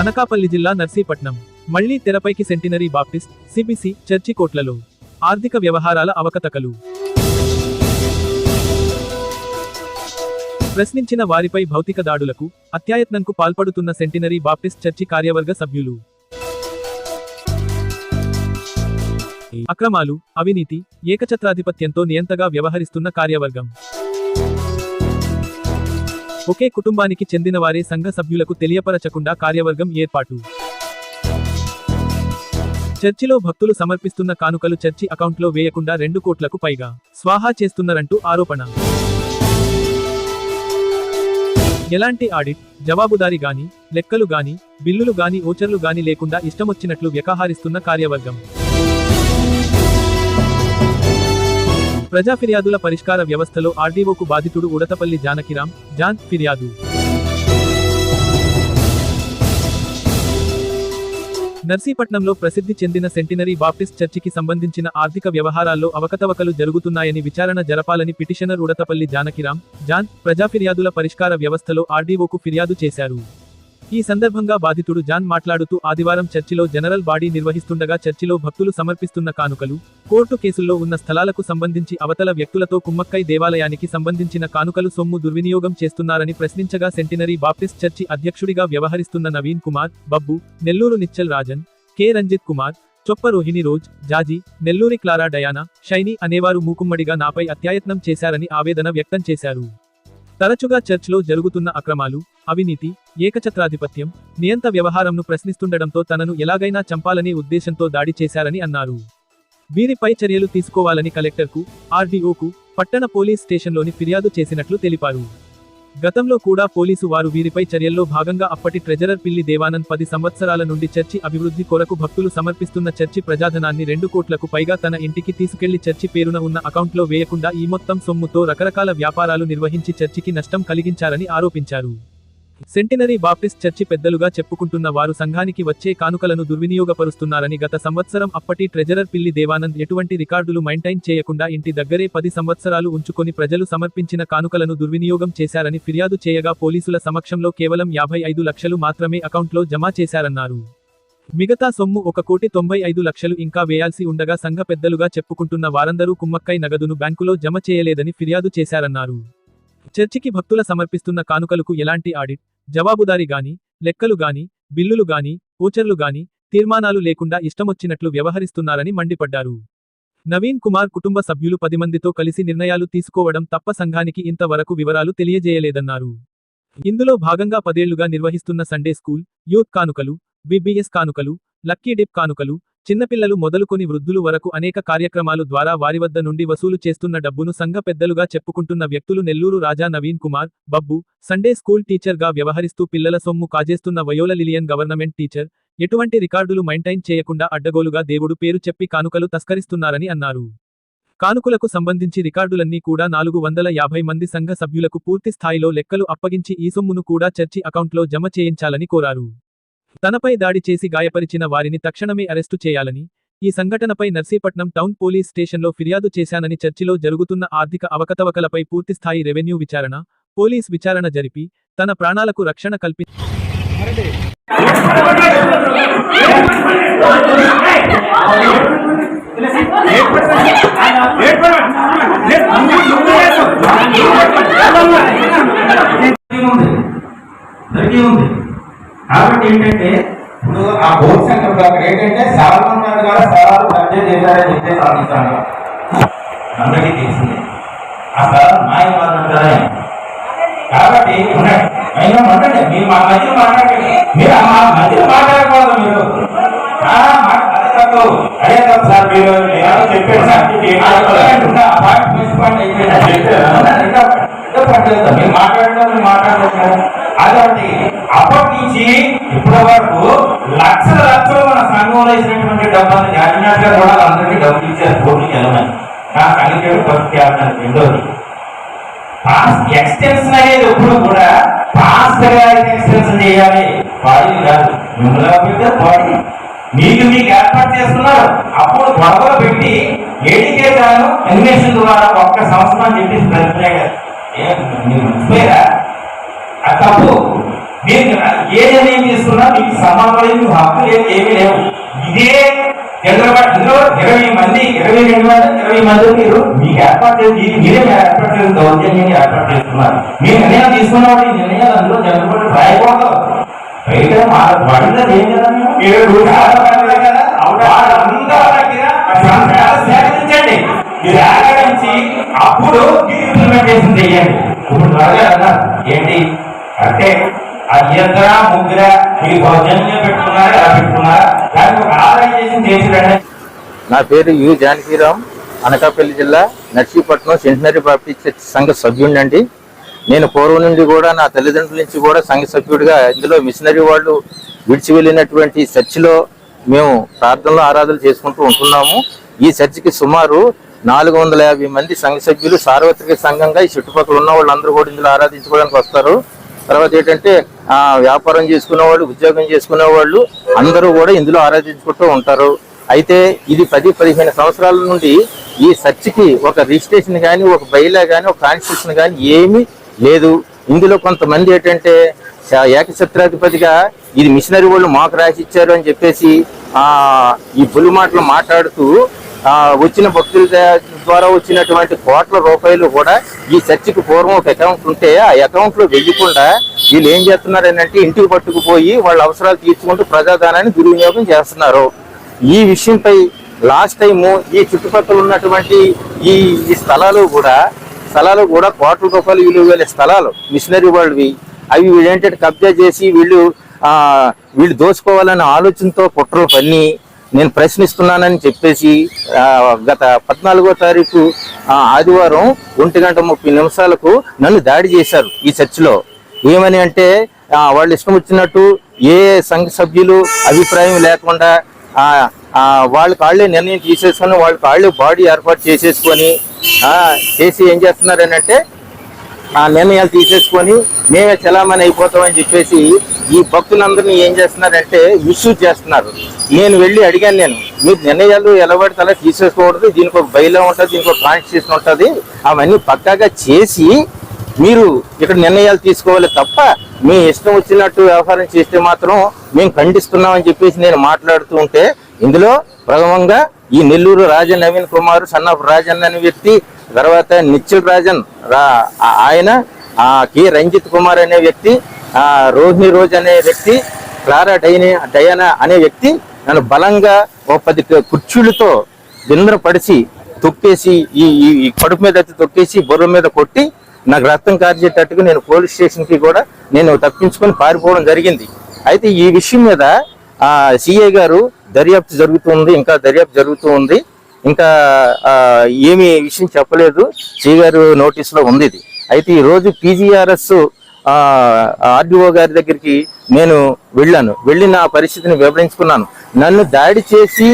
అనకాపల్లి జిల్లా నర్సీపట్నం. మళ్ళీ తెరపైకి సెంటినరీ బాప్టిస్ట్ సిబిసి చర్చి కోట్లలో. ఆర్థిక వ్యవహారాల అవకతకలు. ప్రశ్నించిన వారిపై భౌతిక దాడులకు అత్యాయత్నంకు పాల్పడుతున్న సెంటినరీ బాప్టిస్ట్ చర్చి కార్యవర్గ సభ్యులు. అక్రమాలు అవినీతి ఏకఛత్రాధిపత్యంతో నియంతగా వ్యవహరిస్తున్న కార్యవర్గం. ఒకే కుటుంబానికి చెందినవారే సంఘ సభ్యులకు తెలియపరచకుండా కార్యవర్గం ఏర్పాటు. చర్చిలో భక్తులు సమర్పిస్తున్న కానుకలు చర్చి అకౌంట్లో వేయకుండా రెండు కోట్లకు పైగా స్వాహా చేస్తున్నారంటూ ఆరోపణ. ఎలాంటి ఆడిట్ జవాబుదారి గాని లెక్కలు గాని బిల్లులు గాని ఓచర్లు గాని లేకుండా ఇష్టమొచ్చినట్లు వ్యకహారిస్తున్న కార్యవర్గం. ప్రజా ఫిర్యాదుల పరిష్కార వ్యవస్థలో ఆర్డీఓకు బాధితుడు ఉడతపల్లి జానకిరాం జాన్ ఫిర్యాదు. నర్సీపట్నంలో ప్రసిద్ధి చెందిన సెంటినరీ బాప్టిస్ట్ చర్చికి సంబంధించిన ఆర్థిక వ్యవహారాల్లో అవకతవకలు జరుగుతున్నాయని విచారణ జరపాలని పిటిషనర్ ఉడతపల్లి జానకిరాం జాన్ ప్రజా ఫిర్యాదుల పరిష్కార వ్యవస్థలో ఆర్డీఓకు ఫిర్యాదు చేశారు. ఈ సందర్భంగా బాధితుడు జాన్ మాట్లాడుతూ ఆదివారం చర్చిలో జనరల్ బాడీ నిర్వహిస్తుండగా చర్చిలో భక్తులు సమర్పిస్తున్న కానుకలు కోర్టు కేసుల్లో ఉన్న స్థలాలకు సంబంధించి అవతల వ్యక్తులతో కుమ్మక్కై దేవాలయానికి సంబంధించిన కానుకలు సొమ్ము దుర్వినియోగం చేస్తున్నారని ప్రశ్నించగా సెంటినరీ బాప్టిస్ట్ చర్చి అధ్యక్షుడిగా వ్యవహరిస్తున్న Naveen Kumar Babbu Nellore Nichal Rajan K. Ranjith Kumar Choppa Rohini Rose Jaji Nelluri Clara Diana Shiny అనేవారు మూకుమ్మడిగా నాపై అత్యాయత్నం చేశారని ఆవేదన వ్యక్తం చేశారు. తరచుగా చర్చ్లో జరుగుతున్న అక్రమాలు అవినీతి ఏకఛత్రాధిపత్యం నియంత వ్యవహారంను ప్రశ్నిస్తుండటంతో తనను ఎలాగైనా చంపాలనే ఉద్దేశంతో దాడి చేశారని అన్నారు. వీరిపై చర్యలు తీసుకోవాలని కలెక్టర్కు ఆర్డీఓకు పట్టణ పోలీస్ స్టేషన్లోని ఫిర్యాదు చేసినట్లు తెలిపారు. గతంలో కూడా పోలీసు వారు వీరిపై చర్యల్లో భాగంగా అప్పటి ట్రెజరర్ పిల్లి దేవానంద్ పది సంవత్సరాల నుండి చర్చి అభివృద్ధి కొరకు భక్తులు సమర్పిస్తున్న చర్చి ప్రజాధనాన్ని రెండు కోట్లకు పైగా తన ఇంటికి తీసుకెళ్ళి చర్చి పేరున ఉన్న అకౌంట్లో వేయకుండా ఈ మొత్తం సొమ్ముతో రకరకాల వ్యాపారాలు నిర్వహించి చర్చికి నష్టం కలిగించారని ఆరోపించారు. సెంటినరీ బాప్టిస్ట్ చర్చి పెద్దలుగా చెప్పుకుంటున్న వారు సంఘానికి వచ్చే కానుకలను దుర్వినియోగపరుస్తున్నారని గత సంవత్సరం అప్పటి ట్రెజరర్ పిల్లి దేవానంద్ ఎటువంటి రికార్డులు మైంటైన్ చేయకుండా ఇంటి దగ్గరే పది సంవత్సరాలు ఉంచుకొని ప్రజలు సమర్పించిన కానుకలను దుర్వినియోగం చేశారని ఫిర్యాదు చేయగా పోలీసుల సమక్షంలో కేవలం యాభై ఐదు లక్షలు మాత్రమే అకౌంట్లో జమా చేశారన్నారు. మిగతా సొమ్ము ఒక కోటి తొంభై ఐదు లక్షలు ఇంకా వేయాల్సి ఉండగా సంఘ పెద్దలుగా చెప్పుకుంటున్న వారందరూ కుమ్మక్కై నగదును బ్యాంకులో జమ చేయలేదని ఫిర్యాదు చేశారన్నారు. చర్చికి భక్తుల సమర్పిస్తున్న కానుకలకు ఎలాంటి ఆడిట్? జవాబుదారీ గాని లెక్కలు గాని బిల్లులు గాని ఓచర్లు గాని తీర్మానాలు లేకుండా ఇష్టమొచ్చినట్లు వ్యవహరిస్తున్నారని మండిపడ్డారు. నవీన్ కుమార్ కుటుంబ సభ్యులు పది మందితో కలిసి నిర్ణయాలు తీసుకోవడం తప్ప సంఘానికి ఇంతవరకు వివరాలు తెలియజేయలేదన్నారు. ఇందులో భాగంగా పదేళ్ళుగా నిర్వహిస్తున్న సండే స్కూల్ యూత్ కానుకలు బీబీఎస్ కానుకలు లక్కీ డిప్ కానుకలు చిన్నపిల్లలు మొదలుకొని వృద్ధులు వరకు అనేక కార్యక్రమాలు ద్వారా వారి వద్ద నుండి వసూలు చేస్తున్న డబ్బును సంఘ పెద్దలుగా చెప్పుకుంటున్న వ్యక్తులు నెల్లూరు రాజా నవీన్ కుమార్ బబ్బు సండే స్కూల్ టీచర్గా వ్యవహరిస్తూ పిల్లల సొమ్ము కాజేస్తున్న వయోల లిలియన్ గవర్నమెంట్ టీచర్ ఎటువంటి రికార్డులు మైంటైన్ చేయకుండా అడ్డగోలుగా దేవుడు పేరు చెప్పి కానుకలు తస్కరిస్తున్నారని అన్నారు. కానుకలకు సంబంధించి రికార్డులన్నీ కూడా నాలుగు వందల యాభై మంది సంఘ సభ్యులకు పూర్తి స్థాయిలో లెక్కలు అప్పగించి ఈ సొమ్మును కూడా చర్చి అకౌంట్లో జమ చేయించాలని కోరారు. తనపై దాడి చేసి గాయపరిచిన వారిని తక్షణమే అరెస్టు చేయాలని ఈ సంఘటనపై నర్సీపట్నం టౌన్ పోలీస్ స్టేషన్లో ఫిర్యాదు చేశానని చర్చిలో జరుగుతున్న ఆర్థిక అవకతవకలపై పూర్తిస్థాయి రెవెన్యూ విచారణ పోలీస్ విచారణ జరిపి తన ప్రాణాలకు రక్షణ కల్పి కాబట్టి ఏంటంటే ఇప్పుడు ఆ బోర్డు సెంటర్ అక్కడ ఏంటంటే సాల్మన్ గారు స్థలాలు కబ్జా చేశారని చెప్పేసి ఆలోచిస్తాను అందరికీ తెలిసింది. ఆ స్థలాలు మాయ కాబట్టి. అయినా ఉండండి. మీరు మా మధ్య మాట్లాడండి. మీరు మా మధ్యలో మాట్లాడకూడదు మీరు. అదే సార్ మీరు సార్. మీరు మాట్లాడలేదు అప్పటి నుంచి ఇప్పటి వరకు లక్షల లక్షలు మన సంఘంలో ఇచ్చినటువంటి డబ్బులు జాయినాథ్ గారు కూడా అందరికీ డబ్బులు ఇచ్చారు. కోర్టుకి వెళ్ళమని నాకు కలిగాడు ఫస్ట్ క్యాబినెట్ రెండోది పాస్ ఎక్స్టెన్షన్ అనేది ఎప్పుడు కూడా పాస్టర్ గారికి ఎక్స్టెన్షన్ చేయాలి. బాడీ కాదు. మిమ్మల్ని పెడితే బాడీ మీకు మీకు ఏర్పాటు చేస్తున్నారు. అప్పుడు గొడవలు పెట్టి ఏడికేదాను అన్వేషణ ద్వారా ఒక్క సంవత్సరం అని చెప్పేసి ప్రతిజ్ఞ మీరు మర్చిపోయారా? ఏ నిర్ణయం తీసుకున్నా మీకు మీకు హక్కు లేదు ఏమీ లేవు. ఇదే చంద్రబాబు ఇరవై మంది ఇరవై రెండు మంది ఇరవై మంది మీరు మీకు ఏర్పాటు చేసి మీరే ఏర్పాటు చేసిన దౌర్జన్యాన్ని ఏర్పాటు చేస్తున్నారు. మీరు నిర్ణయం తీసుకున్నప్పుడు ఈ నిర్ణయాలు అందులో చంద్రబాబు రాయకూడదు మా వాళ్ళ ఏం కదా సేకరించండి. సేకరించి అప్పుడు మీరు ఇంప్లిమెంటేషన్ చేయండి. ఇప్పుడు త్వరగా అన్నారు. ఏంటి? అంటే ఆ ముగ్గుర ముగ్గురా భోజనంగా పెట్టుకున్నారా ఎలా పెట్టుకున్నారా? దానికి ఒక ఆర్గనైజేషన్ చేసి నా పేరు యు జానకీరామ్ అనకాపల్లి జిల్లా నర్సీపట్నం సెంటనరీ బాప్టిస్ట్ చర్చ్ సంఘ సభ్యుడినండి. నేను పూర్వం నుండి కూడా నా తల్లిదండ్రుల నుంచి కూడా సంఘ సభ్యుడిగా ఇందులో మిషనరీ వాళ్ళు విడిచి వెళ్ళినటువంటి చర్చిలో మేము ప్రార్థనలు ఆరాధనలు చేసుకుంటూ ఉంటున్నాము. ఈ చర్చికి సుమారు నాలుగు వందల యాభై మంది సంఘ సభ్యులు సార్వత్రిక సంఘంగా ఈ చుట్టుపక్కల ఉన్న వాళ్ళందరూ కూడా ఇందులో ఆరాధించుకోవడానికి వస్తారు. తర్వాత ఏంటంటే ఆ వ్యాపారం చేసుకునే వాళ్ళు ఉద్యోగం చేసుకునే వాళ్ళు అందరూ కూడా ఇందులో ఆరాధించుకుంటూ ఉంటారు. అయితే ఇది పది పదిహేను సంవత్సరాల నుండి ఈ సర్చ్కి ఒక రిజిస్ట్రేషన్ కానీ ఒక బైలా కానీ ఒక కాన్స్టిట్యూషన్ కానీ ఏమీ లేదు. ఇందులో కొంతమంది ఏంటంటే శ- ఏకఛత్రాధిపతిగా ఇది మిషనరీ వాళ్ళు మాకు రాసి ఇచ్చారు అని చెప్పేసి ఈ బుల్లి మాటలు మాట్లాడుతూ వచ్చిన భక్తుల ద్వారా వచ్చినటువంటి కోట్ల రూపాయలు కూడా ఈ చర్చికి పూర్వం ఒక అకౌంట్ ఉంటే ఆ అకౌంట్లో వెయ్యకుండా వీళ్ళు ఏం చేస్తున్నారు అంటే ఇంటికి పట్టుకుపోయి వాళ్ళ అవసరాలు తీర్చుకుంటూ ప్రజాదానాన్ని దుర్వినియోగం చేస్తున్నారు. ఈ విషయంపై లాస్ట్ టైము ఈ చుట్టుపక్కల ఉన్నటువంటి ఈ ఈ స్థలాలు కూడా స్థలాలు కూడా కోట్ల రూపాయలు విలువ వెళ్ళే స్థలాలు మిషనరీ వాళ్ళవి అవి వీళ్ళు ఏంటంటే కబ్జా చేసి వీళ్ళు వీళ్ళు దోచుకోవాలనే ఆలోచనతో కుట్రలు పన్ని నేను ప్రశ్నిస్తున్నానని చెప్పేసి గత పద్నాలుగో తారీఖు ఆదివారం ఒంటి గంట ముప్పై నిమిషాలకు నన్ను దాడి చేశారు ఈ చర్చిలో. ఏమని అంటే వాళ్ళు ఇష్టం వచ్చినట్టు ఏ సంఘ సభ్యులు అభిప్రాయం లేకుండా వాళ్ళ కాళ్ళే నిర్ణయం తీసేసుకొని వాళ్ళ కాళ్ళు బాడీ ఏర్పాటు చేసేసుకొని చేసి ఏం చేస్తున్నారని అంటే ఆ నిర్ణయాలు తీసేసుకొని మేమే చలామణి అయిపోతామని చెప్పేసి ఈ భక్తులందరినీ ఏం చేస్తున్నారంటే మిస్యూజ్ చేస్తున్నారు. నేను వెళ్ళి అడిగాను నేను మీరు నిర్ణయాలు ఎలా పడితే అలా తీసేసుకోకూడదు దీనికి ఒక బయలు ఉంటుంది దీనికి ఒక కాన్స్టిట్యూషన్ ఉంటుంది అవన్నీ పక్కాగా చేసి మీరు ఇక్కడ నిర్ణయాలు తీసుకోవాలి తప్ప మీ ఇష్టం వచ్చినట్టు వ్యవహారం చేస్తే మాత్రం మేము ఖండిస్తున్నామని చెప్పేసి నేను మాట్లాడుతూ ఉంటే ఇందులో ప్రథమంగా ఈ నెల్లూరు రాజన్ నవీన్ కుమార్ సన్ ఆఫ్ రాజన్ అనే వ్యక్తి తర్వాత నిచ్చిల్ రాజన్ రా- ఆయన కె రంజిత్ కుమార్ అనే వ్యక్తి రోహిణి రోజ్ అనే వ్యక్తి క్లారా డైని డయానా అనే వ్యక్తి నన్ను బలంగా ఒక పది కుర్చీలతో నింద్రపడిచి తొక్కేసి ఈ ఈ- కడుపు మీద అయితే తొక్కేసి బొర్ర మీద కొట్టి నాకు రక్తం కార్చేటట్టుగా నేను పోలీస్ స్టేషన్కి కూడా నేను తప్పించుకొని పారిపోవడం జరిగింది. అయితే ఈ విషయం మీద సిఐ గారు దర్యాప్తు జరుగుతూ ఉంది ఇంకా దర్యాప్తు జరుగుతూ ఉంది ఇంకా ఏమి ఏమీ విషయం చెప్పలేదు. సిఐ నోటీసులో ఉంది ఇది. అయితే ఈరోజు పీజీఆర్ఎస్ ఆర్డీఓ గారి దగ్గరికి నేను వెళ్ళాను. వెళ్ళి నా పరిస్థితిని వివరించుకున్నాను. నన్ను దాడి చేసి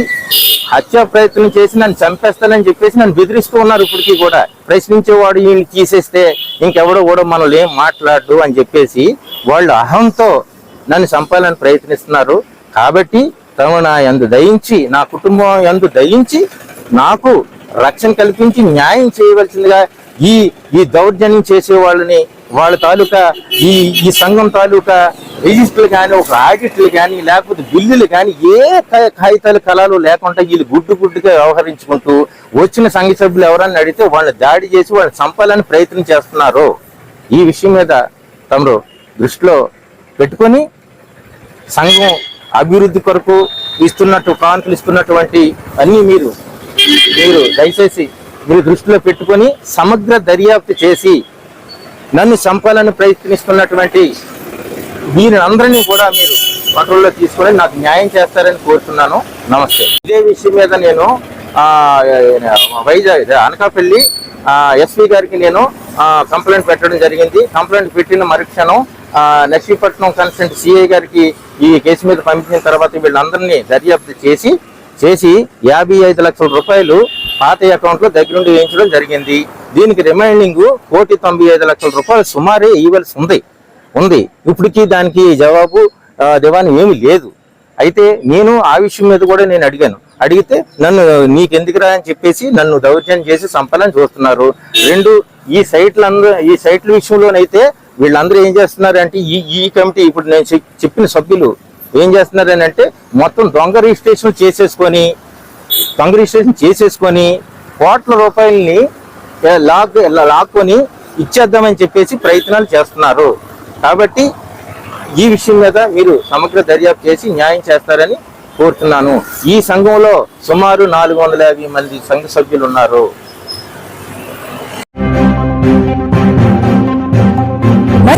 హత్యా ప్రయత్నం చేసి నన్ను చంపేస్తానని చెప్పేసి నన్ను బెదిరిస్తూ ఉన్నారు ఇప్పటికీ కూడా. ప్రశ్నించేవాడు ఈయన తీసేస్తే ఇంకెవడో కూడా మనల్ని ఏం మాట్లాడు అని చెప్పేసి వాళ్ళు అహంతో నన్ను చంపాలని ప్రయత్నిస్తున్నారు. కాబట్టి తమ నా ఎందు దయించి నా కుటుంబం ఎందు దయించి నాకు రక్షణ కల్పించి న్యాయం చేయవలసిందిగా ఈ ఈ దౌర్జన్యం చేసే వాళ్ళని వాళ్ళ తాలూకా ఈ ఈ సంఘం తాలూకా రిజిస్టర్లు కానీ ఒక ఆడిట్లు కానీ లేకపోతే బిల్లులు కానీ ఏ కాగితాలు కళలు లేకుండా వీళ్ళు గుడ్డు గుడ్డుగా వ్యవహరించుకుంటూ వచ్చిన సంఘ సభ్యులు ఎవరన్నా అడిగితే వాళ్ళని దాడి చేసి వాళ్ళని చంపాలని ప్రయత్నం చేస్తున్నారు. ఈ విషయం మీద తమరు దృష్టిలో పెట్టుకొని సంఘం అభివృద్ధి కొరకు ఇస్తున్నట్టు కానుకలు ఇస్తున్నటువంటి అన్ని మీరు మీరు దయచేసి మీరు దృష్టిలో పెట్టుకొని సమగ్ర దర్యాప్తు చేసి నన్ను చంపాలని ప్రయత్నిస్తున్నటువంటి వీరందరినీ కూడా మీరు కంట్రోల్లో తీసుకొని నాకు న్యాయం చేస్తారని కోరుతున్నాను. నమస్తే. ఇదే విషయం మీద నేను వైజాగ్ అనకాపల్లి ఎస్పీ గారికి నేను కంప్లైంట్ పెట్టడం జరిగింది. కంప్లైంట్ పెట్టిన మరుక్షణం నర్సీపట్నం కన్సల్ట్ సిఐ గారికి ఈ కేసు మీద పంపించిన తర్వాత వీళ్ళందరినీ దర్యాప్తు చేసి చేసి యాభై ఐదు లక్షల రూపాయలు పాత అకౌంట్లో దగ్గరుండి వేయించడం జరిగింది. దీనికి రిమైండింగ్ కోటి తొంభై ఐదు లక్షల రూపాయలు సుమారే ఇవ్వాల్సి ఉంది. ఉంది. ఇప్పటికీ దానికి జవాబు దివాని ఏమీ లేదు. అయితే నేను ఆ విషయం మీద కూడా నేను అడిగాను. అడిగితే నన్ను నీకెందుకురా అని చెప్పేసి నన్ను దౌర్జన్యం చేసి చంపాలని చూస్తున్నారు. రెండు ఈ సైట్లందరూ ఈ సైట్ల విషయంలోనైతే వీళ్ళందరూ ఏం చేస్తున్నారంటే ఈ ఈ కమిటీ ఇప్పుడు నేను చెప్- చెప్పిన సభ్యులు ఏం చేస్తున్నారని అంటే మొత్తం దొంగ రిజిస్ట్రేషన్ చేసేసుకొని దొంగ రిజిస్ట్రేషన్ చేసేసుకొని కోట్ల రూపాయలని లాక్ లాక్కొని ఇచ్చేద్దామని చెప్పేసి ప్రయత్నాలు చేస్తున్నారు. కాబట్టి ఈ విషయం మీద మీరు సమగ్ర దర్యాప్తు చేసి న్యాయం చేస్తారని కోరుతున్నాను. ఈ సంఘంలో సుమారు నాలుగు వందల యాభై మంది సంఘ సభ్యులు ఉన్నారు.